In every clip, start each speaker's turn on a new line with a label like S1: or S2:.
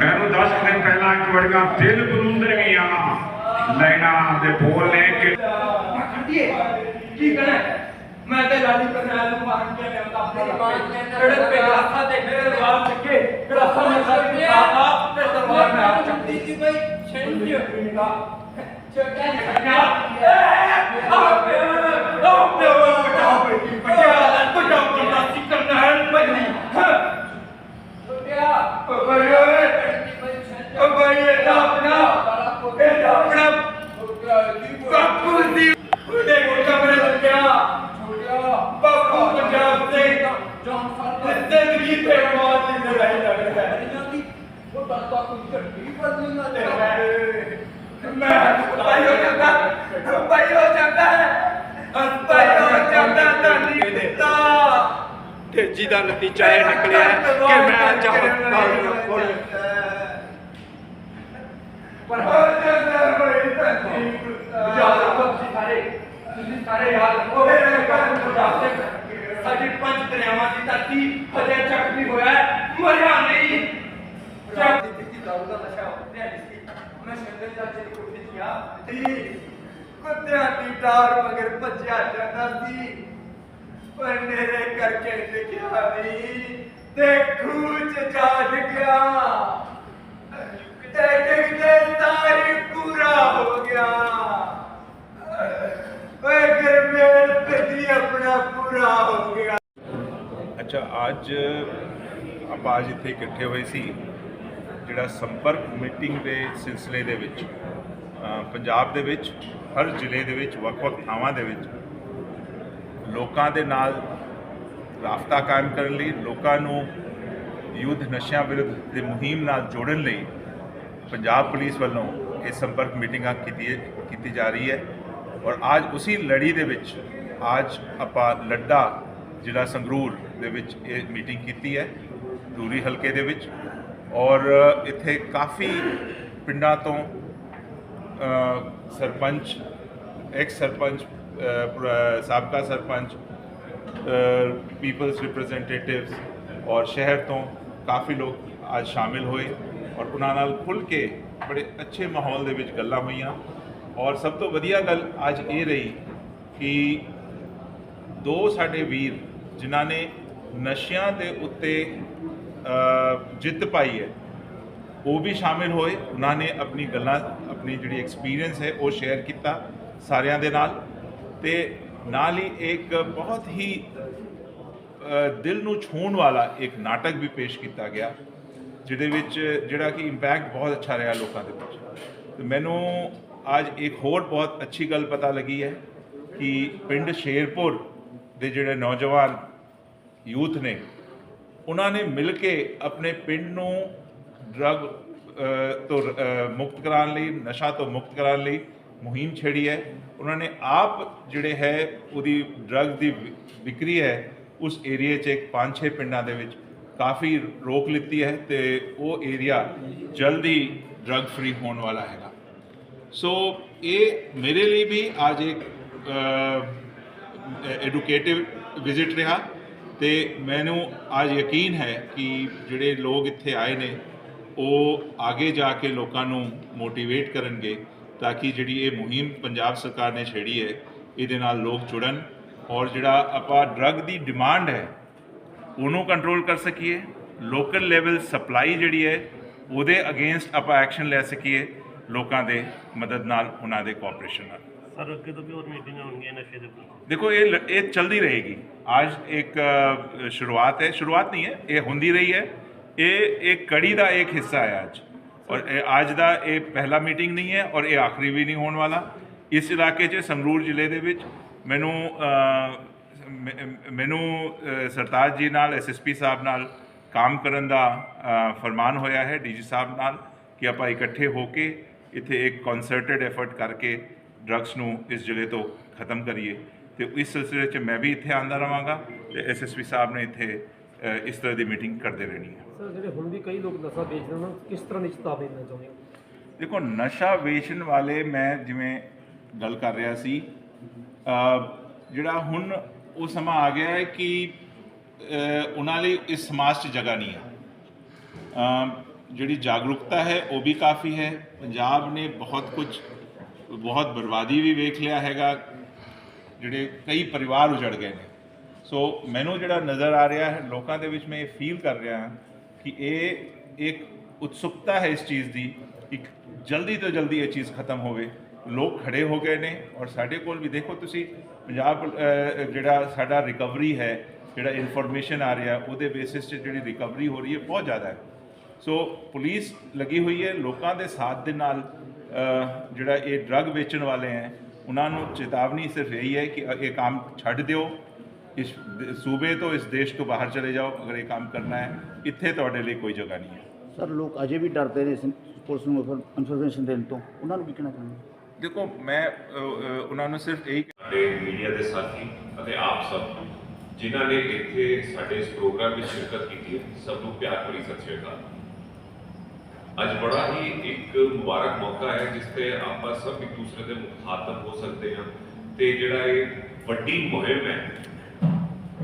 S1: ਮੈਨੂੰ 10 ਦਿਨ ਪਹਿਲਾਂ ਇੱਕ ਵੜੀਆਂ ਦਿਲ ਬਲੂੰਦਰ ਗਈਆਂ ਲੈਣਾ ਦੇ ਬੋਲ ਲੈ ਕੇ।
S2: ਖੜੀਏ ਕੀ ਕਹਣਾ? ਮੈਂ ਤੇ ਲਾਲੀ ਕਰਨਾਲ ਨੂੰ ਮਾਰ ਕੇ ਲਿਆਉਂਦਾ ਆਪਣੇ ਜਿਹੜੇ ਪੇਗਾਸਾ ਦੇ ਮੇਰੇ ਦਰਬਾਰ ਚੱਕੇ ਗਰਾਸਾ ਮੈਂ ਸਾਰੇ ਖਾਤਾ ਤੇ ਦਰਬਾਰ ਮੈਂ ਆਪ ਚੱਕਦੀ ਸੀ ਬਈ ਛੇਂਜ ਪੀਂਦਾ ਚੱਕਾ ਚੱਕਾ ਆ ਪਿਆ ਆ ਪਿਆ ਬਟਾ ਬਈ ਬਟਾ ਬਟਾ ਬਟਾ ਸੀ ਕਰਨਾਲ ਬਈ ਓ ਬਈ ਓਏ ਓ ਬਈ ਇਹ ਤਾਂ ਆਪਣਾ ਇਹ ਤਾਂ ਆਪਣਾ ਬਾਪੂ ਦੀ ਉਹਦੇ ਕਮਰੇ ਲੱਗਿਆ ਬਾਪੂ ਪੰਜਾਬ ਦੇ ਜ਼ਿੰਦਗੀ ਤੇ ਮੌਤ ਦੀ ਲੜਾਈ ਲੜ ਰਿਹਾ ਮੈਂ ਭਾਈ ਹੋ। ਜਾਂਦਾ ਭਾਈ ਹੋ ਜਾਂਦਾ। ਹੈ ਭਾਈ ਹੋ।
S3: ਤੇਜੀ ਦਾ ਨਤੀਜਾ ਇਹ ਨਿਕਲਿਆ ਕਿ ਮੈਂ ਅੱਜ ਹਸਪਤਾਲ ਨੂੰ ਕੋਲ
S2: ਪਰ ਹੋ ਜਾਂਦਾ ਭਾਈ ਤਾਂ ਯਾਦ ਰੱਖੋ ਤੁਸੀਂ ਸਾਰੇ ਤੁਸੀਂ ਸਾਰੇ ਮੇਰੇ ਕੰਮ ਪੰਜਾਬ ਦੇ ਸਾਡੀ ਪੰਜ ਦਰਿਆਵਾਂ ਦੀ ਧਰਤੀ ਹਜੇ ਚੱਕ ਨਹੀਂ ਹੋਇਆ ਮਰਿਆ ਨਹੀਂ। ਚੱਕ। ਦੀ ਦਿੱਤੀ ਦਾਰੂ ਦਾ ਨਸ਼ਾ ਉੱਤੇ ਸੀ। ਮੈਂ ਸ਼ੰਦਰ ਚਾਚੇ ਦੀ ਕੋਠੀ ਗਿਆ। ਸੀ ਕੁੱਤਿਆਂ ਦੀ ਡਾਰ ਮਗਰ ਭੱਜਿਆ ਜਾਂਦਾ ਸੀ। ਪਰ ਮੇਰੇ ਕਰਕੇ ਲਿਖਿਆ ਨਹੀਂ ਤੇ ਖੂਚ ਜਾੜ ਗਿਆ। ਤੇ ਡਿੱਗਦੇ ਸਾਰੀ ਪੂਰਾ ਹੋ ਗਿਆ। ਓਏ ਗਰਮੇਲ ਪਿੱਤਰੀ ਆਪਣਾ ਪੂਰਾ ਹੋ ਗਿਆ।
S4: ਅੱਛਾ, ਅੱਜ ਆਪਾਂ ਅੱਜ ਇੱਥੇ ਇਕੱਠੇ ਹੋਏ ਸੀ। ਜਿਹੜਾ ਸੰਪਰਕ ਮੀਟਿੰਗ ਦੇ ਸਿਲਸਿਲੇ ਦੇ ਵਿੱਚ ਪੰਜਾਬ ਦੇ ਵਿੱਚ, ਹਰ ਜ਼ਿਲ੍ਹੇ ਦੇ ਵਿੱਚ, ਵੱਖ-ਵੱਖ ਥਾਵਾਂ ਦੇ ਵਿੱਚ ਲੋਕਾਂ ਦੇ ਨਾਲ ਰਾਬਤਾ ਕਾਇਮ ਕਰਨ ਲਈ, ਲੋਕਾਂ ਨੂੰ ਯੁੱਧ ਨਸ਼ਿਆਂ ਵਿਰੁੱਧ ਦੀ ਮੁਹਿੰਮ ਨਾਲ ਜੋੜਨ ਲਈ ਪੰਜਾਬ ਪੁਲਿਸ ਵੱਲੋਂ ਇਹ ਸੰਪਰਕ ਮੀਟਿੰਗਾਂ ਕੀਤੀ ਕੀਤੀ ਜਾ ਰਹੀ ਹੈ। ਔਰ ਅੱਜ ਉਸੇ ਲੜੀ ਦੇ ਵਿੱਚ, ਅੱਜ ਆਪਾਂ ਲੱਡਾ ਜ਼ਿਲ੍ਹਾ ਸੰਗਰੂਰ ਦੇ ਵਿੱਚ ਇਹ ਮੀਟਿੰਗ ਕੀਤੀ ਹੈ ਦੂਰੀ ਹਲਕੇ ਦੇ ਵਿੱਚ। ਔਰ ਇੱਥੇ ਕਾਫੀ ਪਿੰਡਾਂ ਤੋਂ ਸਰਪੰਚ ਐਕਸ ਸਰਪੰਚ ਸਾਬਕਾ ਸਰਪੰਚ ਪੀਪਲਸ ਰਿਪਰੈਜ਼ੈਂਟੇਟਿਵਸ ਔਰ ਸ਼ਹਿਰ ਤੋਂ ਕਾਫੀ ਲੋਕ ਅੱਜ ਸ਼ਾਮਿਲ ਹੋਏ ਔਰ ਉਹਨਾਂ ਨਾਲ ਖੁੱਲ ਕੇ ਬੜੇ ਅੱਛੇ ਮਾਹੌਲ ਦੇ ਵਿੱਚ ਗੱਲਾਂ ਹੋਈਆਂ ਔਰ ਸਭ ਤੋਂ ਵਧੀਆ ਗੱਲ ਅੱਜ ਇਹ ਰਹੀ ਕਿ ਦੋ ਸਾਡੇ ਵੀਰ ਜਿਨ੍ਹਾਂ ਨੇ ਨਸ਼ਿਆਂ ਦੇ ਉੱਤੇ ਜਿੱਤ ਪਾਈ ਹੈ ਉਹ ਵੀ ਸ਼ਾਮਿਲ ਹੋਏ ਉਹਨਾਂ ਨੇ ਆਪਣੀ ਗੱਲਾਂ ਆਪਣੀ ਜਿਹੜੀ ਐਕਸਪੀਰੀਅੰਸ ਹੈ ਉਹ ਸ਼ੇਅਰ ਕੀਤਾ ਸਾਰਿਆਂ ਦੇ ਨਾਲ ਤੇ ਨਾਲ ਹੀ ਇੱਕ ਬਹੁਤ ਹੀ ਦਿਲ ਨੂੰ ਛੂਹਣ ਵਾਲਾ ਇੱਕ ਨਾਟਕ ਵੀ ਪੇਸ਼ ਕੀਤਾ ਗਿਆ, ਜਿਹਦੇ ਵਿੱਚ ਜਿਹੜਾ ਕਿ ਇੰਪੈਕਟ ਬਹੁਤ ਅੱਛਾ ਰਿਹਾ ਲੋਕਾਂ ਦੇ ਵਿੱਚ। ਤੇ ਮੈਨੂੰ ਅੱਜ ਇੱਕ ਹੋਰ ਬਹੁਤ ਅੱਛੀ ਗੱਲ ਪਤਾ ਲੱਗੀ ਹੈ ਕਿ ਪਿੰਡ ਸ਼ੇਰਪੁਰ ਦੇ ਜਿਹੜੇ ਨੌਜਵਾਨ ਯੂਥ ਨੇ, ਉਹਨਾਂ ਨੇ ਮਿਲ ਕੇ ਆਪਣੇ ਪਿੰਡ ਨੂੰ ਡਰਗ ਤੋਂ ਮੁਕਤ ਕਰਾਉਣ ਲਈ, ਨਸ਼ਾ ਤੋਂ ਮੁਕਤ ਕਰਾਉਣ ਲਈ ਮੁਹਿੰਮ ਛੇੜੀ ਹੈ, ਉਹਨਾਂ ਨੇ ਆਪ ਜਿਹੜੇ ਹੈ, ਉਹਦੀ ਡਰਗ ਦੀ ਵਿ- ਵਿਕਰੀ ਹੈ, ਉਸ ਏਰੀਏ 'ਚ ਇੱਕ ਪੰਜ ਛੇ ਪਿੰਡਾਂ ਦੇ ਵਿੱਚ ਕਾਫੀ ਰੋਕ ਲਿੱਤੀ ਹੈ ਤੇ ਉਹ ਏਰੀਆ ਜਲਦੀ ਡਰਗ ਫ੍ਰੀ ਹੋਣ ਵਾਲਾ ਹੈਗਾ। ਸੋ ਇਹ ਮੇਰੇ ਲਈ ਵੀ ਅੱਜ ਇੱਕ ਐਡੂਕੇਟਿਵ ਵਿਜ਼ਿਟ ਰਿਹਾ ਤੇ ਮੈਨੂੰ ਅੱਜ ਯਕੀਨ ਹੈ ਕਿ ਜਿਹੜੇ ਲੋਕ ਇੱਥੇ ਆਏ ਨੇ, ਉਹ ਆਗੇ ਜਾ ਕੇ ਲੋਕਾਂ ਨੂੰ ਮੋਟੀਵੇਟ ਕਰਨਗੇ। ਤਾਂ ਕਿ ਜਿਹੜੀ ਇਹ ਮੁਹਿੰਮ ਪੰਜਾਬ ਸਰਕਾਰ ਨੇ ਛੇੜੀ ਹੈ ਇਹਦੇ ਨਾਲ ਲੋਕ ਜੁੜਨ ਔਰ ਜਿਹੜਾ ਆਪਾਂ ਡਰੱਗ ਦੀ ਡਿਮਾਂਡ ਹੈ ਉਹਨੂੰ ਕੰਟਰੋਲ ਕਰ ਸਕੀਏ ਲੋਕਲ ਲੈਵਲ ਸਪਲਾਈ ਜਿਹੜੀ ਹੈ ਉਹਦੇ ਅਗੇਂਸਟ ਆਪਾਂ ਐਕਸ਼ਨ ਲੈ ਸਕੀਏ ਲੋਕਾਂ ਦੇ ਮਦਦ ਨਾਲ ਉਹਨਾਂ ਦੇ ਕੋਆਪਰੇਸ਼ਨ ਨਾਲ
S5: ਸਰ ਅੱਗੇ ਤੋਂ ਵੀ ਹੋਰ ਮੀਟਿੰਗਾਂ ਹੋਣਗੀਆਂ ਨਸ਼ੇ ਦੇ ਉੱਪਰ
S4: ਦੇਖੋ ਇਹ ਇਹ ਚਲਦੀ ਰਹੇਗੀ ਅੱਜ ਇੱਕ ਸ਼ੁਰੂਆਤ ਹੈ ਸ਼ੁਰੂਆਤ ਨਹੀਂ ਹੈ ਇਹ ਹੁੰਦੀ ਰਹੀ ਹੈ ਇਹ ਇੱਕ ਕੜੀ ਦਾ ਇੱਕ ਹਿੱਸਾ ਹੈ ਅੱਜ ਔਰ ਇਹ ਅੱਜ ਦਾ ਇਹ ਪਹਿਲਾ ਮੀਟਿੰਗ ਨਹੀਂ ਹੈ ਔਰ ਇਹ ਆਖਰੀ ਵੀ ਨਹੀਂ ਹੋਣ ਵਾਲਾ। ਇਸ ਇਲਾਕੇ 'ਚ ਸੰਗਰੂਰ ਜ਼ਿਲ੍ਹੇ ਦੇ ਵਿੱਚ ਮੈਨੂੰ ਮ- ਮੈਨੂੰ ਸਰਤਾਜ ਜੀ ਨਾਲ ਐਸਐਸਪੀ ਸਾਹਿਬ ਨਾਲ ਕੰਮ ਕਰਨ ਦਾ ਫਰਮਾਨ ਹੋਇਆ ਹੈ ਡੀਜੀ ਸਾਹਿਬ ਨਾਲ ਕਿ ਆਪਾਂ ਇਕੱਠੇ ਹੋ ਕੇ ਇੱਥੇ ਇੱਕ ਕਨਸਰਟਡ ਐਫਰਟ ਕਰਕੇ ਡਰੱਗਸ ਨੂੰ ਇਸ ਜ਼ਿਲ੍ਹੇ ਤੋਂ ਖਤਮ ਕਰੀਏ। ਤੇ ਇਸ ਸਿਲਸਿਲੇ 'ਚ ਮੈਂ ਵੀ ਇੱਥੇ ਆਂਦਾ ਰਵਾਂਗਾ ਤੇ ਐਸਐਸਪੀ ਸਾਹਿਬ ਨੇ ਇੱਥੇ ਇਸ ਤਰ੍ਹਾਂ ਦੀ ਮੀਟਿੰਗ ਕਰਦੇ ਰਹਿਣੀ ਹੈ।
S6: ਸਰ ਜਿਹੜੇ ਹੁਣ ਵੀ ਕਈ ਲੋਕ ਨਸ਼ਾ ਵੇਚਦੇ ਉਹਨਾਂ ਨੂੰ ਕਿਸ ਤਰ੍ਹਾਂ ਦੀ ਚੇਤਾਵਨੀ ਦੇਣਾ ਚਾਹੁੰਦੇ ਹੋ?
S4: ਦੇਖੋ ਨਸ਼ਾ ਵੇਚਣ ਵਾਲੇ ਮੈਂ ਜਿਵੇਂ ਗੱਲ ਕਰ ਰਿਹਾ ਸੀ ਜਿਹੜਾ ਹੁਣ ਉਹ ਸਮਾਂ ਆ ਗਿਆ ਹੈ ਕਿ ਉਹਨਾਂ ਲਈ ਇਸ ਸਮਾਜ 'ਚ ਜਗ੍ਹਾ ਨਹੀਂ ਹੈ। ਜਿਹੜੀ ਜਾਗਰੂਕਤਾ ਹੈ ਉਹ ਵੀ ਕਾਫੀ ਹੈ। ਪੰਜਾਬ ਨੇ ਬਹੁਤ ਕੁਝ ਬਹੁਤ ਬਰਬਾਦੀ ਵੀ ਵੇਖ ਲਿਆ ਹੈਗਾ। ਜਿਹੜੇ ਕਈ ਪਰਿਵਾਰ ਉਜੜ ਗਏ ਨੇ। ਸੋ ਮੈਨੂੰ ਜਿਹੜਾ ਨਜ਼ਰ ਆ ਰਿਹਾ ਹੈ ਲੋਕਾਂ ਦੇ ਵਿੱਚ ਮੈਂ ਇਹ ਫੀਲ ਕਰ ਰਿਹਾ ਹਾਂ ਕਿ ਇਹ ਇੱਕ ਉਤਸੁਕਤਾ ਹੈ ਇਸ ਚੀਜ਼ ਦੀ ਕਿ ਜਲਦੀ ਤੋਂ ਜਲਦੀ ਇਹ ਚੀਜ਼ ਖਤਮ ਹੋਵੇ। ਲੋਕ ਖੜੇ ਹੋ ਗਏ ਨੇ ਔਰ ਸਾਡੇ ਕੋਲ ਵੀ ਦੇਖੋ ਤੁਸੀਂ ਪੰਜਾਬ ਅ, ਜਿਹੜਾ ਸਾਡਾ ਰਿਕਵਰੀ ਹੈ ਜਿਹੜਾ ਇਨਫੋਰਮੇਸ਼ਨ ਆ ਰਿਹਾ ਉਹਦੇ ਬੇਸਿਸ 'ਤੇ ਜਿਹੜੀ ਰਿਕਵਰੀ ਹੋ ਰਹੀ ਹੈ ਬਹੁਤ ਜ਼ਿਆਦਾ ਹੈ। ਸੋ ਪੁਲਿਸ ਲੱਗੀ ਹੋਈ ਹੈ ਲੋਕਾਂ ਦੇ ਸਾਥ ਦੇ ਨਾਲ ਜਿਹੜਾ ਇਹ ਡਰੱਗ ਵੇਚਣ ਵਾਲੇ ਹੈ ਉਹਨਾਂ ਨੂੰ ਚੇਤਾਵਨੀ ਸਿਰਫ ਇਹੀ ਹੈ ਕਿ ਇਹ ਕੰਮ ਛੱਡ ਦਿਓ। ਇਸ ਸੂਬੇ ਤੋਂ ਇਸ ਦੇਸ਼ ਤੋਂ ਬਾਹਰ ਚਲੇ ਜਾਓ ਅਗਰ ਇਹ ਕੰਮ ਕਰਨਾ ਹੈ ਇੱਥੇ ਤੁਹਾਡੇ ਲਈ ਕੋਈ ਜਗ੍ਹਾ ਨਹੀਂ ਹੈ
S7: ਸਰ ਲੋਕ ਅਜੇ ਵੀ ਡਰਦੇ ਨੇ ਇਸ- ਪੁਲਿਸ ਨੂੰ ਇਨਫੋਰਮੇਸ਼ਨ ਦੇਣ ਤੋਂ ਉਹਨਾਂ ਨੂੰ ਕੀ ਕਹਿਣਾ ਚਾਹੁੰਦੇ
S4: ਦੇਖੋ ਮੈਂ ਉਹਨਾਂ ਨੂੰ ਸਿਰਫ ਇਹੀ
S8: ਸਾਡੇ ਮੀਡੀਆ ਦੇ ਸਾਥੀ ਅਤੇ ਆਪ ਸਭ ਜਿਨ੍ਹਾਂ ਨੇ ਇੱਥੇ ਸਾਡੇ ਇਸ ਪ੍ਰੋਗਰਾਮ ਵਿੱਚ ਸ਼ਿਰਕਤ ਕੀਤੀ ਹੈ ਸਭ ਨੂੰ ਪਿਆਰ ਭਰੀ ਸਤਿ ਸ਼੍ਰੀ ਅਕਾਲ ਅੱਜ ਬੜਾ ਹੀ ਇੱਕ ਮੁਬਾਰਕ ਮੌਕਾ ਹੈ ਜਿਸ ਤੇ ਆਪਾਂ ਸਭ ਇੱਕ ਦੂਸਰੇ ਦੇ ਮੁਖਾਤਬ ਹੋ ਸਕਦੇ ਹਾਂ ਤੇ ਜਿਹੜਾ ਇਹ ਵੱਡੀ ਮੁਹਿੰਮ ਹੈ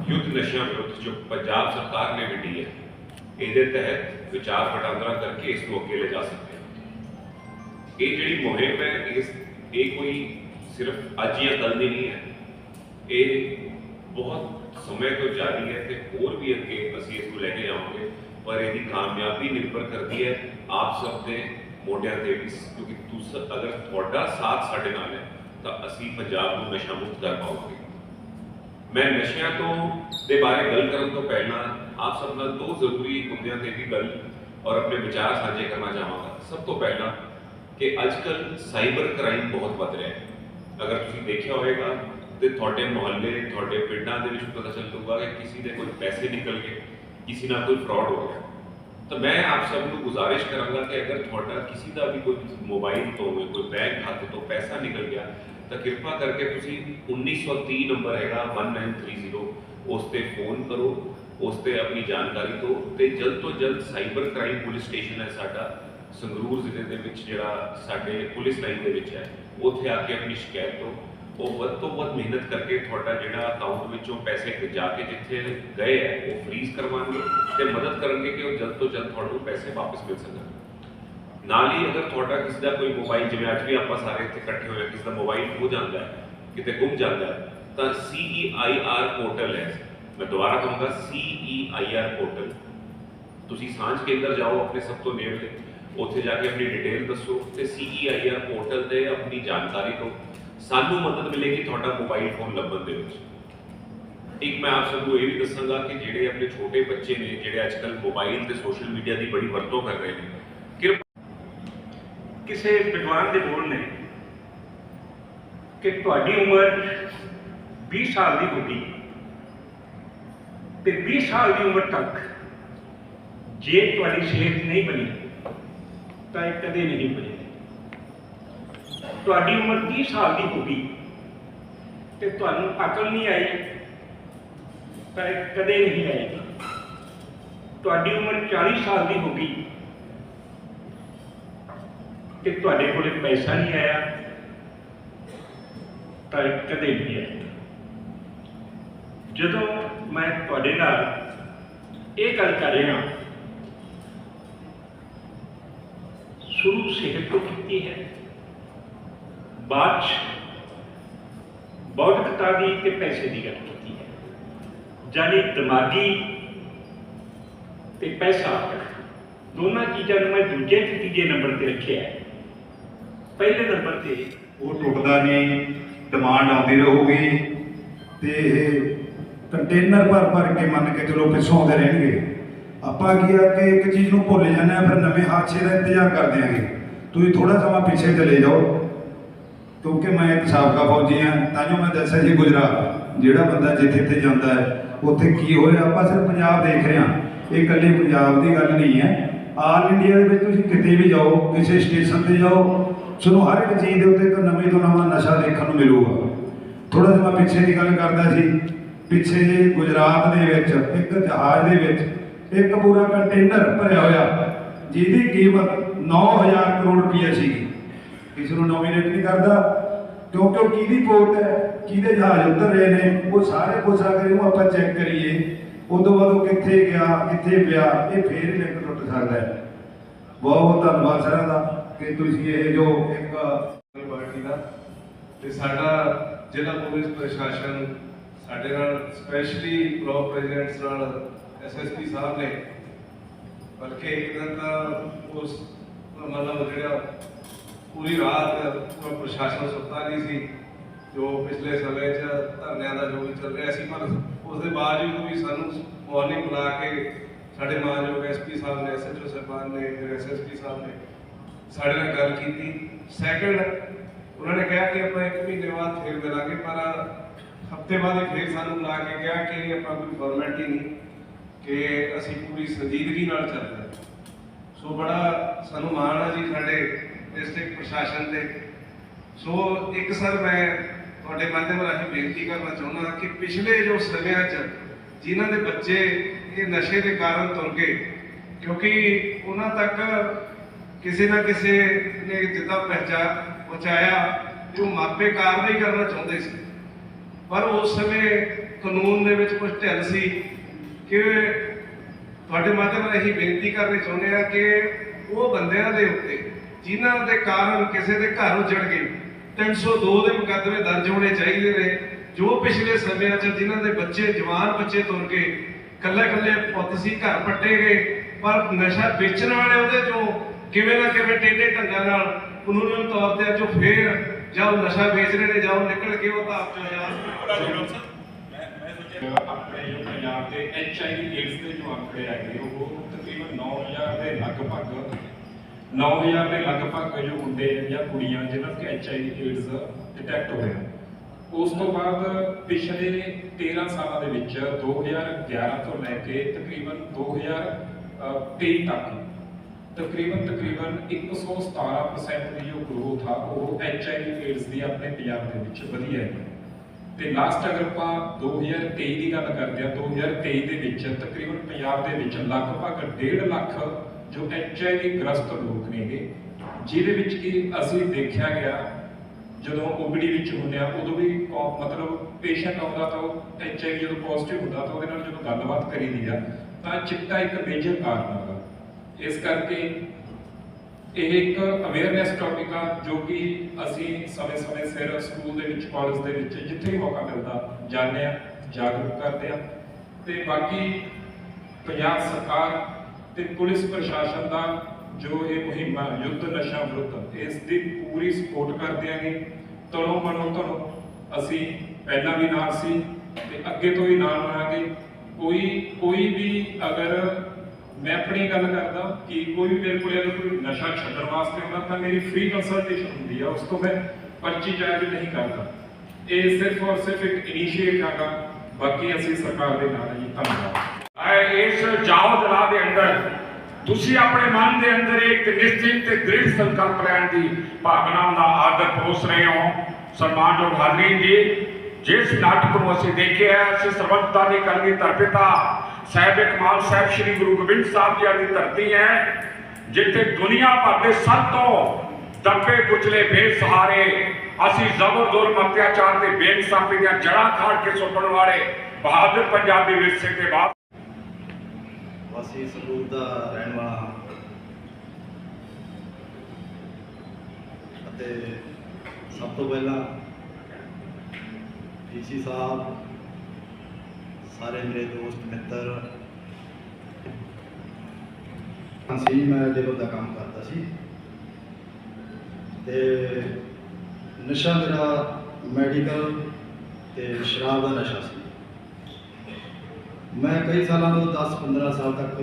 S8: ਯੁੱਧ ਨਸ਼ਿਆਂ ਵਿਰੁੱਧ ਜੋ ਪੰਜਾਬ ਸਰਕਾਰ ਨੇ ਵਿੱਢੀ ਹੈ, ਇਹਦੇ ਤਹਿਤ ਵਿਚਾਰ ਵਟਾਂਦਰਾ ਕਰਕੇ ਇਸ ਨੂੰ ਅੱਗੇ ਲੈ ਜਾ ਸਕਦੇ ਹਾਂ। ਇਹ ਜਿਹੜੀ ਮੁਹਿੰਮ ਹੈ, ਇਸ, ਇਹ ਕੋਈ ਸਿਰਫ ਅੱਜ ਜਾਂ ਕੱਲ੍ਹ ਦੀ ਨਹੀਂ ਹੈ। ਇਹ ਬਹੁਤ ਸਮੇਂ ਤੋਂ ਜਾਰੀ ਹੈ ਤੇ ਹੋਰ ਵੀ ਅੱਗੇ ਅਸੀਂ ਇਸ ਨੂੰ ਲੈ ਕੇ ਜਾਵਾਂਗੇ, ਪਰ ਇਹਦੀ ਕਾਮਯਾਬੀ ਨਿਰਭਰ ਕਰਦੀ ਹੈ ਆਪ ਸਭ ਦੇ ਮੋਢਿਆਂ ਤੇ ਵੀ, ਕਿਉਂਕਿ ਤੁਸੀਂ, ਅਗਰ ਤੁਹਾਡਾ ਸਾਥ ਸਾਡੇ ਨਾਲ ਹੈ, ਤਾਂ ਅਸੀਂ ਪੰਜਾਬ ਨੂੰ ਨਸ਼ਾ ਮੁਕਤ ਕਰ ਪਾਵਾਂਗੇ। ਮੈਂ ਨਸ਼ਿਆਂ ਤੋਂ ਦੇ ਬਾਰੇ ਗੱਲ ਕਰਨ ਤੋਂ ਪਹਿਲਾਂ ਆਪ ਸਭ ਨਾਲ ਦੋ ਜ਼ਰੂਰੀ ਮੁੱਦਿਆਂ ਤੇ ਵੀ ਗੱਲ ਔਰ ਆਪਣੇ ਵਿਚਾਰ ਸਾਂਝੇ ਕਰਨਾ ਚਾਹਾਂਗਾ ਸਭ ਤੋਂ ਪਹਿਲਾਂ ਕਿ ਅੱਜਕੱਲ ਸਾਈਬਰ ਕ੍ਰਾਈਮ ਬਹੁਤ ਵੱਧ ਰਿਹਾ ਹੈ ਅਗਰ ਤੁਸੀਂ ਦੇਖਿਆ ਹੋਵੇਗਾ ਤੇ ਤੁਹਾਡੇ ਮੁਹੱਲੇ ਤੁਹਾਡੇ ਪਿੰਡਾਂ ਦੇ ਵਿੱਚ ਪਤਾ ਚੱਲੂਗਾ ਕਿ ਕਿਸੇ ਦੇ ਕੋਈ ਪੈਸੇ ਨਿਕਲ ਗਏ ਕਿਸੇ ਨਾਲ ਕੋਈ ਫਰਾਡ ਹੋ ਗਿਆ ਤਾਂ ਮੈਂ ਆਪ ਸਭ ਨੂੰ ਗੁਜ਼ਾਰਿਸ਼ ਕਰਾਂਗਾ ਕਿ ਅਗਰ ਤੁਹਾਡਾ ਕਿਸੇ ਦਾ ਵੀ ਕੋਈ ਮੋਬਾਈਲ ਤੋਂ ਕੋਈ ਬੈਂਕ ਖਾਤੇ ਤੋਂ ਪੈਸਾ ਨਿਕਲ ਗਿਆ ਤਾਂ ਕਿਰਪਾ ਕਰਕੇ ਤੁਸੀਂ 1930 ਨੰਬਰ ਹੈਗਾ 1930 ਉਸ ਤੇ ਫੋਨ ਕਰੋ, ਉਸ ਤੇ ਆਪਣੀ ਜਾਣਕਾਰੀ ਦਿਓ ਤੇ ਜਲਦ ਤੋਂ ਜਲਦ ਸਾਈਬਰ ਕ੍ਰਾਈਮ ਪੁਲਿਸ ਸਟੇਸ਼ਨ ਹੈ ਸਾਡਾ, ਸੰਗਰੂਰ ਜ਼ਿਲ੍ਹੇ ਦੇ ਵਿੱਚ ਜਿਹੜਾ ਸਾਡੇ ਪੁਲਿਸ ਲਾਈਨ ਦੇ ਵਿੱਚ ਹੈ, ਉੱਥੇ ਆ ਕੇ ਆਪਣੀ ਸ਼ਿਕਾਇਤ ਦਿਓ। ਉਹ ਵੱਧ ਤੋਂ ਵੱਧ ਮਿਹਨਤ ਕਰਕੇ ਤੁਹਾਡਾ ਜਿਹੜਾ ਅਕਾਊਂਟ ਵਿੱਚੋਂ ਪੈਸੇ ਜਾ ਕੇ ਜਿੱਥੇ ਗਏ ਹੈ, ਉਹ ਫ੍ਰੀਜ਼ ਕਰਵਾਉਣਗੇ ਤੇ ਮਦਦ ਕਰਨਗੇ ਕਿ ਉਹ ਜਲਦ ਤੋਂ ਜਲਦ ਤੁਹਾਨੂੰ ਪੈਸੇ ਵਾਪਸ ਮਿਲ ਸਕਣ। ਨਾਲ ਹੀ ਅਗਰ ਤੁਹਾਡਾ ਕਿਸੇ ਦਾ ਕੋਈ ਮੋਬਾਈਲ ਜਿਵੇਂ ਅੱਜ ਵੀ ਆਪਾਂ ਸਾਰੇ ਇੱਥੇ ਇਕੱਠੇ ਹੋਏ ਕਿਸੇ ਦਾ ਮੋਬਾਈਲ ਹੋ ਜਾਂਦਾ ਹੈ, ਕਿਤੇ ਗੁੰਮ ਜਾਂਦਾ ਹੈ, ਤਾਂ CEIR ਪੋਰਟਲ ਹੈ। ਮੈਂ ਦੁਬਾਰਾ ਕਹੂੰਗਾ CEIR ਪੋਰਟਲ ਤੁਸੀਂ ਸਾਂਝ ਕੇਂਦਰ ਜਾਓ ਆਪਣੇ ਸਭ ਤੋਂ ਨੇੜਲੇ, ਉੱਥੇ ਜਾ ਕੇ ਆਪਣੀ ਡਿਟੇਲ ਦੱਸੋ ਤੇ CEIR ਪੋਰਟਲ ਤੇ ਆਪਣੀ ਜਾਣਕਾਰੀ ਦਿਓ। ਸਾਨੂੰ ਮਦਦ ਮਿਲੇਗੀ ਤੁਹਾਡਾ ਮੋਬਾਈਲ ਫੋਨ ਲੱਭਣ ਦੇ ਵਿੱਚ। ਇੱਕ ਮੈਂ ਆਪ ਸਭ ਨੂੰ ਇਹ ਵੀ ਦੱਸਾਂਗਾ ਕਿ ਜਿਹੜੇ ਆਪਣੇ ਛੋਟੇ ਬੱਚੇ ਨੇ, ਜਿਹੜੇ ਅੱਜਕੱਲ ਮੋਬਾਈਲ ਤੇ ਸੋਸ਼ਲ ਮੀਡੀਆ ਦੀ ਬੜੀ ਵਰਤੋਂ ਕਰ ਰਹੇ ਨੇ
S1: ਕਿਸੇ ਵਿਦਵਾਨ ਦੇ ਬੋਲ ਨੇ ਕਿ ਤੁਹਾਡੀ ਉਮਰ 20 ਸਾਲ ਦੀ ਹੋਗੀ ਤੇ 20 ਸਾਲ ਦੀ ਉਮਰ ਤੱਕ ਜੇ ਤੁਹਾਡੀ ਸਿਹਤ ਨਹੀਂ ਬਣੀ, ਤਾਂ ਇਹ ਕਦੇ ਨਹੀਂ ਬਣੀ। ਤੁਹਾਡੀ ਉਮਰ 30 ਸਾਲ ਦੀ ਹੋਗੀ ਤੇ ਤੁਹਾਨੂੰ ਅਕਲ ਨਹੀਂ ਆਈ, ਤਾਂ ਇਹ ਕਦੇ ਨਹੀਂ ਆਏਗੀ। ਤੁਹਾਡੀ ਉਮਰ 40 ਸਾਲ ਦੀ ਹੋਗੀ ਕਿ ਤੁਹਾਡੇ ਕੋਲੇ ਪੈਸਾ ਨਹੀਂ ਆਇਆ, ਤਾਂ ਇਹ ਕਦੇ ਨਹੀਂ ਆਏਗਾ ਜਦੋਂ ਮੈਂ ਤੁਹਾਡੇ ਨਾਲ ਇਹ ਗੱਲ ਕਰ ਰਿਹਾ ਸ਼ੁਰੂ ਸਿਹਤ ਤੋਂ ਕੀਤੀ ਹੈ? ਬਾਅਦ 'ਚ ਬੌਧਿਕਤਾ ਦੀ ਤੇ ਪੈਸੇ ਦੀ ਗੱਲ ਕੀਤੀ ਹੈ। ਜਾਨੀ ਦਿਮਾਗੀ ਤੇ ਪੈਸਾ, ਦੋਨਾਂ ਚੀਜ਼ਾਂ ਨੂੰ ਮੈਂ ਦੂਜੇ ਤੇ ਤੀਜੇ ਨੰਬਰ ਤੇ ਰੱਖਿਆ ਹੈ। ਪਹਿਲੇ ਨੰਬਰ ਤੇ
S9: ਉਹ ਟੁੱਟਦਾ ਨਹੀਂ ਡਿਮਾਂਡ ਆਉਂਦੀ ਰਹੂਗੀ ਤੇ ਇਹ ਕੰਟੇਨਰ ਭਰ ਭਰ ਕੇ ਮੰਨ ਕੇ ਚਲੋ ਪਿੱਛੋਂ ਆਉਂਦੇ ਰਹਿਣਗੇ। ਆਪਾਂ ਕੀ ਆ ਕਿ ਇੱਕ ਚੀਜ਼ ਨੂੰ ਭੁੱਲ ਜਾਂਦੇ ਆ, ਫਿਰ ਨਵੇਂ ਹਾਦਸੇ ਦਾ ਇੰਤਜ਼ਾਰ ਕਰਦੇ ਆਂਗੇ। ਤੁਸੀਂ ਥੋੜਾ ਸਮਾਂ ਪਿੱਛੇ ਚਲੇ ਜਾਓ, ਕਿਉਂਕਿ ਮੈਂ ਇੱਕ ਸਾਬਕਾ ਫੌਜੀ ਹਾਂ ਤਾਂ ਜੋ ਮੈਂ ਦੱਸਿਆ ਸੀ ਗੁਜਰਾਤ, ਜਿਹੜਾ ਬੰਦਾ ਜਿੱਥੇ ਜਿੱਥੇ ਜਾਂਦਾ ਹੈ, ਉੱਥੇ ਕੀ ਹੋਇਆ, ਆਪਾਂ ਸਿਰਫ ਪੰਜਾਬ ਦੇਖ ਰਹੇ ਹਾਂ। ਇਹ ਇਕੱਲੇ ਪੰਜਾਬ ਦੀ ਗੱਲ ਨਹੀਂ ਹੈ। ਆਲ ਇੰਡੀਆ ਦੇ ਵਿੱਚ ਤੁਸੀਂ ਕਿਤੇ ਵੀ ਜਾਓ, ਕਿਸੇ ਸਟੇਸ਼ਨ ਤੇ ਜਾਓ ਤੁਹਾਨੂੰ ਹਰ ਇੱਕ ਚੀਜ਼ ਦੇ ਉੱਤੇ ਇੱਕ ਨਵੇਂ ਤੋਂ ਨਵਾਂ ਨਸ਼ਾ ਦੇਖਣ ਨੂੰ ਮਿਲੂਗਾ। ਥੋੜਾ ਜਿਹਾ ਮੈਂ ਪਿੱਛੇ ਦੀ ਗੱਲ ਕਰਦਾ ਸੀ, ਪਿੱਛੇ ਜੇ ਗੁਜਰਾਤ ਦੇ ਵਿੱਚ, ਇੱਕ ਜਹਾਜ਼ ਦੇ ਵਿੱਚ, ਇੱਕ ਪੂਰਾ ਕੰਟੇਨਰ ਭਰਿਆ ਹੋਇਆ, ਜਿਹਦੀ ਕੀਮਤ 9000 ਕਰੋੜ ਰੁਪਏ ਸੀ ਕਿਸੇ ਨੂੰ ਨੋਮੀਨੇਟ ਨਹੀਂ ਕਰਦਾ, ਕਿਉਂਕਿ ਉਹ ਕਿਹਦੀ ਪੋਰਟ ਹੈ, ਕਿਹਦੇ ਜਹਾਜ਼ ਉਤਰ ਰਹੇ ਨੇ, ਉਹ ਸਾਰੇ ਕੁਝ ਅਗਰ ਇਹਨੂੰ ਆਪਾਂ ਚੈੱਕ ਕਰੀਏ। ਉਸ ਤੋਂ ਬਾਅਦ ਉਹ ਕਿੱਥੇ ਗਿਆ, ਕਿੱਥੇ ਪਿਆ, ਇਹ ਫੇਰ ਲਿੰਕ ਟੁੱਟ ਸਕਦਾ ਹੈ। ਬਹੁਤ ਬਹੁਤ ਧੰਨਵਾਦ ਸਾਰਿਆਂ ਦਾ। ਕਿ ਤੁਸੀਂ ਇਹ ਜੋ ਇੱਕ
S10: ਪਾਰਟੀ ਦਾ, ਤੇ ਸਾਡਾ ਜ਼ਿਲ੍ਹਾ ਪੁਲਿਸ ਪ੍ਰਸ਼ਾਸਨ ਸਾਡੇ ਨਾਲ ਸਪੈਸ਼ਲੀ ਬਲਾਕ ਪ੍ਰੈਜ਼ੀਡੈਂਟਸ ਨਾਲ ਐਸਐਸਪੀ ਸਾਹਿਬ ਨੇ, ਬਲਕਿ ਇੱਕ ਦਿਨ ਤਾਂ ਉਸ ਮਤਲਬ ਜਿਹੜਾ ਪੂਰੀ ਰਾਤ ਪੂਰਾ ਪ੍ਰਸ਼ਾਸਨ ਸੁੱਤਾ ਨਹੀਂ ਸੀ, ਜੋ ਪਿਛਲੇ ਸਮੇਂ 'ਚ ਧਰਨਿਆਂ ਦਾ ਜੋ ਵੀ ਚੱਲ ਰਿਹਾ ਸੀ, ਪਰ ਉਸ ਦੇ ਬਾਵਜੂਦ ਵੀ ਸਾਨੂੰ ਮਾਰਨਿੰਗ ਬੁਲਾ ਕੇ ਸਾਡੇ ਮਾਨਯੋਗ ਐਸਪੀ ਸਾਹਿਬ ਨੇ ਐਸਐਚਓ ਸਾਹਿਬਾਨ ਨੇ ਫਿਰ ਐਸਐਸਪੀ ਸਾਹਿਬ ਨੇ ਸਾਡੇ ਨਾਲ ਗੱਲ ਕੀਤੀ। ਸੈਕੰਡ ਉਹਨਾਂ ਨੇ ਕਿਹਾ ਕਿ ਆਪਾਂ ਇੱਕ ਮਹੀਨੇ ਬਾਅਦ ਫਿਰ ਮਿਲਾਂਗੇ, ਪਰ ਹਫ਼ਤੇ ਬਾਅਦ ਹੀ ਫਿਰ ਸਾਨੂੰ ਲਾ ਕੇ ਕਿਹਾ ਕਿ ਇਹ ਆਪਾਂ ਕੋਈ ਫਾਰਮੈਲਿਟੀ ਨਹੀਂ, ਕਿ ਅਸੀਂ ਪੂਰੀ ਸੰਜੀਦਗੀ ਨਾਲ ਚੱਲ ਸੋ ਬੜਾ ਸਾਨੂੰ ਮਾਣ ਆ ਜੀ ਸਾਡੇ ਡਿਸਟ੍ਰਿਕਟ ਪ੍ਰਸ਼ਾਸਨ ਤੇ। ਸੋ ਇੱਕ ਸਰ, ਮੈਂ ਤੁਹਾਡੇ ਮਾਧਿਅਮ ਰਾਹੀਂ ਬੇਨਤੀ ਕਰਨਾ ਚਾਹੁੰਦਾ ਕਿ ਪਿਛਲੇ ਜੋ ਸਮਿਆਂ 'ਚ ਜਿਨ੍ਹਾਂ ਦੇ ਬੱਚੇ ਇਹ ਨਸ਼ੇ ਦੇ ਕਾਰਨ ਤੁਰ ਗਏ, ਕਿਉਂਕਿ ਉਹਨਾਂ ਤੱਕ ਕਿਸੇ ਨਾ ਕਿਸੇ ਨੇ ਜਿੱਦਾਂ ਪਹਿਚਾ ਪਹੁੰਚਾਇਆ ਕਿ ਮਾਪੇ ਕਾਰਵਾਈ ਕਰਨਾ ਚਾਹੁੰਦੇ ਸੀ। ਪਰ ਉਸ ਸਮੇਂ ਕਾਨੂੰਨ ਦੇ ਵਿੱਚ ਕੁਝ ਢਿੱਲ ਸੀ ਕਿ ਤੁਹਾਡੇ ਮਾਧਿਅਮ ਰਾਹੀਂ ਬੇਨਤੀ ਕਰਨੀ ਚਾਹੁੰਦੇ ਆ ਕਿ ਉਹ ਬੰਦਿਆਂ ਦੇ ਉੱਤੇ, ਜਿਨ੍ਹਾਂ ਦੇ ਕਾਰਨ ਕਿਸੇ ਦੇ ਘਰ ਉਜੜ ਗਏ 302 ਦੇ ਮੁਕੱਦਮੇ ਦਰਜ ਹੋਣੇ ਚਾਹੀਦੇ ਨੇ, ਜੋ ਪਿਛਲੇ ਸਮਿਆਂ 'ਚ ਜਿਨ੍ਹਾਂ ਦੇ ਬੱਚੇ, ਜਵਾਨ ਬੱਚੇ ਤੁਰ ਗਏ ਕੱਲੇ ਕੱਲੇ ਪੁੱਤ ਸੀ, ਘਰ ਪੱਟੇ ਗਏ, ਪਰ ਨਸ਼ਾ ਵੇਚਣ ਵਾਲੇ ਉਹਦੇ ਚੋਂ ਕਿਵੇਂ ਨਾ ਕਿਵੇਂ ਟੇਢੇ ਢੰਗਾਂ ਨਾਲ ਕਾਨੂੰਨੀ ਤੌਰ ਤੇ ਜੋ ਫੇਰ ਜਾਂ ਉਹ ਨਸ਼ਾ ਵੇਚ ਰਹੇ ਨੇ ਜਾਂ ਉਹ ਨਿਕਲ ਕੇ ਉਹ ਤਾਂ ਆਪ ਚੋਂ ਆਜ਼ਾਦ
S1: ਆਪਣੇ ਜੋ ਪੰਜਾਬ ਦੇ ਐਚ ਏਡਸ ਦੇ ਜੋ ਆંકੜੇ ਹੈਗੇ, ਉਹ ਤਕਰੀਬਨ 9000 ਦੇ ਲਗਭਗ 9000 ਦੇ ਲਗਭਗ ਜੋ ਮੁੰਡੇ ਜਾਂ ਕੁੜੀਆਂ ਜਿਨ੍ਹਾਂ ਦੇ ਐਚ ਏਡਸ ਡਿਟੈਕਟ ਹੋਏ ਉਸ ਤੋਂ ਬਾਅਦ ਪਿਛਲੇ 13 ਸਾਲਾਂ ਦੇ ਵਿੱਚ 2011 ਤੋਂ ਲੈ ਕੇ ਤਕਰੀਬਨ 2023 ਤੱਕ ਤਕਰੀਬਨ ਤਕਰੀਬਨ 117% ਦੀ ਜੋ ਗਰੋਥ ਆ, ਉਹ ਐਚ ਆਈ ਵੀ ਏਡਸ ਦੀ ਆਪਣੇ ਪੰਜਾਬ ਦੇ ਵਿੱਚ ਵਧੀ ਹੈ। ਤੇ ਲਾਸਟ ਅਗਰ ਆਪਾਂ 2023 ਦੀ ਗੱਲ ਕਰਦੇ ਆ 2023 ਦੇ ਵਿੱਚ ਤਕਰੀਬਨ ਪੰਜਾਬ ਦੇ ਵਿੱਚ ਲਗਭਗ 1.5 ਲੱਖ ਜੋ ਐਚਆਈਵੀ ਗ੍ਰਸਤ ਲੋਕ ਨੇਗੇ ਜਿਹਦੇ ਵਿੱਚ ਕਿ ਅਸੀਂ ਦੇਖਿਆ ਗਿਆ, ਜਦੋਂ ਓਪੀਡੀ ਵਿੱਚ ਹੁੰਦੇ ਆ ਉਦੋਂ ਵੀ ਮਤਲਬ ਪੇਸ਼ੈਂਟ ਆਉਂਦਾ ਤਾਂ ਉਹ ਐਚਆਈਵੀ ਜਦੋਂ ਪੋਜ਼ਿਟਿਵ ਹੁੰਦਾ ਤਾਂ ਉਹਦੇ ਨਾਲ ਜਦੋਂ ਗੱਲਬਾਤ ਕਰੀਦੀ ਆ, ਤਾਂ ਚਿੱਟਾ ਇੱਕ ਮੇਜਰ ਕਾਰਨ ਹੈਗਾ ਇਸ ਕਰਕੇ ਇਹ ਇੱਕ ਅਵੇਅਰਨੈਸ ਟੌਪਿਕ ਆ ਜੋ ਕਿ ਅਸੀਂ ਸਮੇਂ-ਸਮੇਂ ਸਿਰ ਸਕੂਲ ਦੇ ਵਿੱਚ ਕਾਲਜ ਦੇ ਵਿੱਚ ਜਿੱਥੇ ਵੀ ਮੌਕਾ ਮਿਲਦਾ, ਜਾਂਦੇ ਆ ਜਾਗਰੂਕ ਕਰਦੇ ਆ ਤੇ ਬਾਕੀ ਪੰਜਾਬ ਸਰਕਾਰ ਤੇ ਪੁਲਿਸ ਪ੍ਰਸ਼ਾਸਨ ਦਾ ਜੋ ਇਹ ਮੁਹਿੰਮ ਆ, ਯੁੱਧ ਨਸ਼ਾ ਵਿਰੁੱਧ, ਇਸ ਦੀ ਪੂਰੀ ਸਪੋਰਟ ਕਰਦੇ ਆਂਗੇ ਤਨੋਂ ਮਨੋਂ ਤੁਹਾਨੂੰ ਅਸੀਂ ਪਹਿਲਾਂ ਵੀ ਨਾਲ ਸੀ ਤੇ ਅੱਗੇ ਤੋਂ ਵੀ ਨਾਲ ਰਹਾਂਗੇ। ਕੋਈ ਕੋਈ ਵੀ ਅਗਰ ਮੈਂ ਆਪਣੀ ਗੱਲ ਕਰਦਾ ਕਿ ਕੋਈ ਵੀ ਮੇਰੇ ਕੋਲ ਅਗਰ ਕੋਈ ਨਸ਼ਾ ਛੱਡਣ ਵਾਸਤੇ ਆਉਂਦਾ ਤਾਂ ਮੇਰੀ ਫ੍ਰੀ ਕੰਸਲਟੇਸ਼ਨ ਹੁੰਦੀ ਆ, ਉਸ ਤੋਂ ਮੈਂ ਪਰਚੀ ਚਾਰਜ ਨਹੀਂ ਕਰਦਾ। ਇਹ ਸਿਰਫ ਔਰ ਸਿਰਫ ਇੱਕ ਇਨੀਸ਼ੀਏਟ ਹੈਗਾ, ਬਾਕੀ ਅਸੀਂ ਸਰਕਾਰ ਦੇ ਨਾਲ ਹਾਂ ਧੰਨਵਾਦ।
S11: ਇਸ ਜਾਓ ਜਲਾ ਦੇ ਅੰਦਰ, ਤੁਸੀਂ ਆਪਣੇ ਮਨ ਦੇ ਅੰਦਰ ਇੱਕ ਨਿਸ਼ਚਿਤ ਤੇ ਦ੍ਰਿੜ ਸੰਕਲਪ ਲੈਣ ਦੀ ਭਾਵਨਾ ਦਾ ਆਦਰ ਪਰੋਸ ਰਹੇ ਹੋ। ਸਨਮਾਨਯੋਗ ਹਾਜ਼ਰੀਨ ਜੀ, ਜਿਸ ਨਾਟਕ ਨੂੰ ਅਸੀਂ ਦੇਖਿਆ, ਅਸੀਂ ਸਰਬੱਤਾ ਦੀ ਕਲਗੀ ਤਰਪਿਤਾ ਸਾਹਿਬ ਕਮਾਲ ਸਾਹਿਬ ਸ੍ਰੀ ਗੁਰੂ ਗੋਬਿੰਦ ਸਾਹਿਬ ਜੀ ਦੀ ਧਰਤੀ ਹੈ, ਜਿੱਥੇ ਦੁਨੀਆ ਭਰ ਦੇ ਸਭ ਤੋਂ ਦੱਬੇ ਕੁਚਲੇ ਬੇਸਹਾਰੇ, ਅਸੀਂ ਜ਼ਬਰ ਜ਼ੁਲਮ, ਅਤਿਆਚਾਰ ਤੇ ਬੇਇਨਸਾਫੀ ਦੀਆਂ ਜੜ੍ਹਾਂ ਖਾੜ ਕੇ ਸੁੱਟਣ ਵਾਲੇ ਬਹਾਦਰ ਪੰਜਾਬੀ ਵਿਰਸੇ ਦੇ ਬਾਅਦ
S12: ਵਾਸੀ ਸਰੂਰ ਦਾ ਰਹਿਣ ਵਾਲਾ ਅਤੇ ਸਭ ਤੋਂ ਪਹਿਲਾਂ ਡੀਸੀ ਸਾਹਿਬ ਸਾਰੇ ਮੇਰੇ ਦੋਸਤ, ਮਿੱਤਰ। ਸੀ ਮੈਂ ਜਦੋਂ ਦਾ ਕੰਮ ਕਰਦਾ ਸੀ। ਤੇ ਨਸ਼ਾ ਮੇਰਾ ਮੈਡੀਕਲ ਤੇ ਸ਼ਰਾਬ ਦਾ ਨਸ਼ਾ ਸੀ। ਮੈਂ ਕਈ ਸਾਲਾਂ ਤੋਂ 10-15 ਸਾਲ ਤੱਕ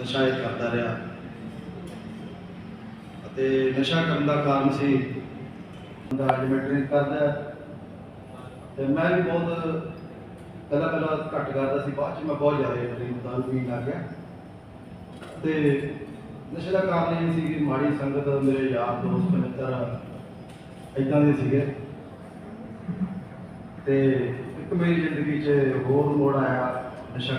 S12: ਨਸ਼ਾ ਇਹ ਕਰਦਾ ਰਿਹਾ। ਅਤੇ ਨਸ਼ਾ ਕਰਨ ਦਾ ਕਾਰਨ ਸੀ। ਬੰਦਾ ਐਡਮਿਟਰੀ ਕਰਦਾ ਹੈ। ਤੇ ਮੈਂ ਵੀ ਬਹੁਤ ਪਹਿਲਾਂ ਪਹਿਲਾਂ ਘੱਟ ਕਰਦਾ ਸੀ, ਬਾਅਦ ਚ ਮੈਂ ਬਹੁਤ ਜ਼ਿਆਦਾ ਤਕਰੀਬਨ ਦਾਰੂ ਪੀਣ ਲੱਗ ਗਿਆ। ਤੇ ਨਸ਼ੇ ਦਾ ਕਾਰਨ ਇਹ ਸੀ ਕਿ ਮਾੜੀ ਸੰਗਤ ਮੇਰੇ ਯਾਰ, ਦੋਸਤ, ਮਿੱਤਰ ਇਦਾਂ ਦੇ ਸੀਗੇ। ਤੇ ਇੱਕ ਮੇਰੀ ਜ਼ਿੰਦਗੀ 'ਚ ਹੋਰ ਮੋੜ ਆਇਆ ਨਸ਼ਾ